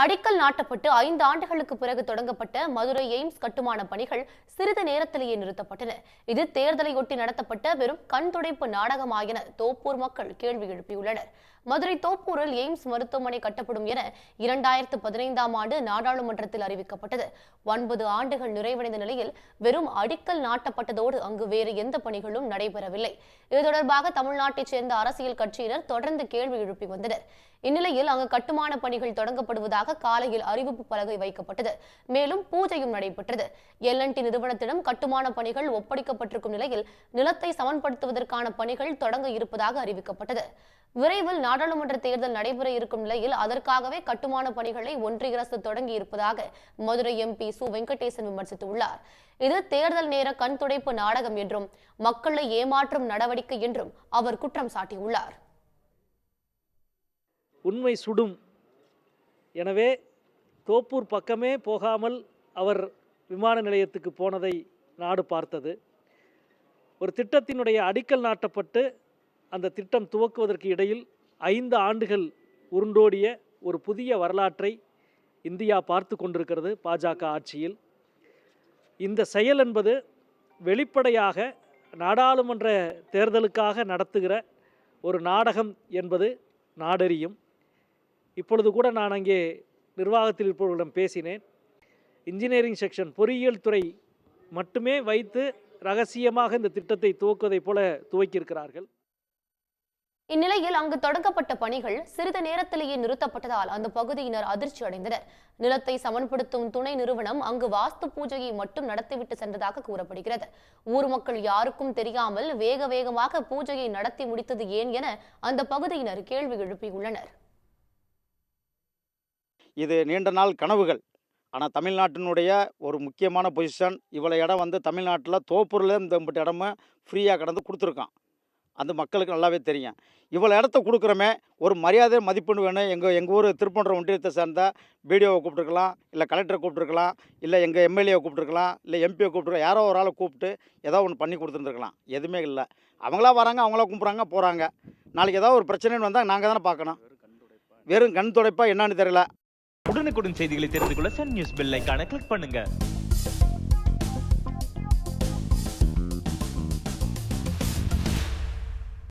அடிக்கல் நாட்டப்பட்டு ஐந்து ஆண்டுகளுக்கு பிறகு தொடங்கப்பட்ட மதுரை எய்ம்ஸ் கட்டுமான பணிகள் சிறிது நேரத்திலேயே நிறுத்தப்பட்டன. இது தேர்தலையொட்டி நடத்தப்பட்ட வெறும் கண்துடைப்பு துடைப்பு தோப்பூர் மக்கள் கேள்வி எழுப்பியுள்ளனர். மதுரை தோப்பூரில் எய்ம்ஸ் மருத்துவமனை கட்டப்படும் என இரண்டாயிரத்து பதினைந்தாம் ஆண்டு நாடாளுமன்றத்தில் அறிவிக்கப்பட்டது. ஒன்பது ஆண்டுகள் நிறைவடைந்த நிலையில் வெறும் அடிக்கல் நாட்டப்பட்டதோடு அங்கு வேறு எந்த பணிகளும் நடைபெறவில்லை. இது தொடர்பாக தமிழ்நாட்டைச் சேர்ந்த அரசியல் கட்சியினர் தொடர்ந்து கேள்வி எழுப்பி வந்தனர். இந்நிலையில் அங்கு கட்டுமான பணிகள் தொடங்கப்படுவதாக காலையில் அறிவிப்பு பலகை வைக்கப்பட்டது. மேலும் பூஜையும் நடைபெற்றது. எல்என்டி நிறுவனத்திடம் கட்டுமான பணிகள் ஒப்படைக்கப்பட்டிருக்கும் நிலையில் நிலத்தை சமன்படுத்துவதற்கான பணிகள் தொடங்க இருப்பதாக அறிவிக்கப்பட்டது. விரைவில் நாடாளுமன்ற தேர்தல் நடைபெற இருக்கும் நிலையில் அதற்காகவே கட்டுமான பணிகளை ஒன்றிய அரசு தொடங்கி இருப்பதாக மதுரை எம்பி சு வெங்கடேசன் விமர்சித்துள்ளார். இது தேர்தல் நேர கண் துடைப்பு நாடகம் என்றும் மக்களை ஏமாற்றும் நடவடிக்கை என்றும் அவர் குற்றம் சாட்டியுள்ளார். உண்மை சுடும். எனவே தோப்பூர் பக்கமே போகாமல் அவர் விமான நிலையத்துக்கு போனதை நாடு பார்த்தது. ஒரு திட்டத்தினுடைய அடிக்கல் நாட்டப்பட்டு அந்த திட்டம் துவக்குவதற்கு இடையில் ஐந்து ஆண்டுகள் உருண்டோடிய ஒரு புதிய வரலாற்றை இந்தியா பார்த்து கொண்டிருக்கிறது பாஜக ஆட்சியில். இந்த செயல் என்பது வெளிப்படையாக நாடாளுமன்ற தேர்தலுக்காக நடத்துகிற ஒரு நாடகம் என்பது நாடறியும். இப்பொழுது கூட நான் அங்கே நிர்வாகத்தில் இருப்பவர்களிடம் பேசினேன். இன்ஜினியரிங் செக்ஷன் பொறியியல் துறை மட்டுமே வைத்து ரகசியமாக இந்த திட்டத்தை துவக்குவதைப் போல துவக்கியிருக்கிறார்கள். இந்நிலையில் அங்கு தொடங்கப்பட்ட பணிகள் சிறிது நேரத்திலேயே நிறுத்தப்பட்டதால் அந்த பகுதியினர் அதிர்ச்சி அடைந்தனர். நிலத்தை சமன்படுத்தும் துணை நிறுவனம் அங்கு வாஸ்து பூஜையை மட்டும் நடத்திவிட்டு சென்றதாக கூறப்படுகிறது. ஊர் மக்கள் யாருக்கும் தெரியாமல் வேக வேகமாக பூஜையை நடத்தி முடித்தது ஏன் என அந்த பகுதியினர் கேள்வி எழுப்பியுள்ளனர். இது நீண்ட நாள் கனவுகள். ஆனால் தமிழ்நாட்டினுடைய ஒரு முக்கியமான பொசிஷன் இவ்வளோ இடம் வந்து தமிழ்நாட்டில் தோப்பூரில் இந்த இம்பட்டு இடமும் ஃப்ரீயாக கடந்து கொடுத்துருக்கான். அந்த மக்களுக்கு நல்லாவே தெரியும். இவ்வளோ இடத்த கொடுக்குறோமே ஒரு மரியாதை மதிப்பெண் வேணும். எங்கள் எங்கள் ஊர் திருப்பன்ற ஒன்றியத்தை சேர்ந்த பிடிஓவை கூப்பிட்டுருக்கலாம் இல்லை கலெக்டரை கூப்பிட்டுருக்கலாம் இல்லை எங்கள் எம்எல்ஏவை கூப்பிட்டுருக்கலாம் இல்லை எம்பியை கூப்பிட்டுருக்கலாம் யாரோ ஒரு ஆளை கூப்பிட்டு ஏதோ ஒன்று பண்ணி கொடுத்துருந்துருக்கலாம். எதுவுமே இல்லை. அவங்களா வராங்க அவங்களா கும்பிட்றாங்க போகிறாங்க நாளைக்கு ஏதாவது ஒரு பிரச்சனைன்னு வந்தால் நாங்கள் தானே பார்க்கணும். வெறும் கண் துடைப்பா என்னன்னு தெரியல. உடனுக்குடன் செய்திகளை தெரிந்து கொள்ள சன் நியூஸ் பெல் ஐக்கான கிளிக் பண்ணுங்கள்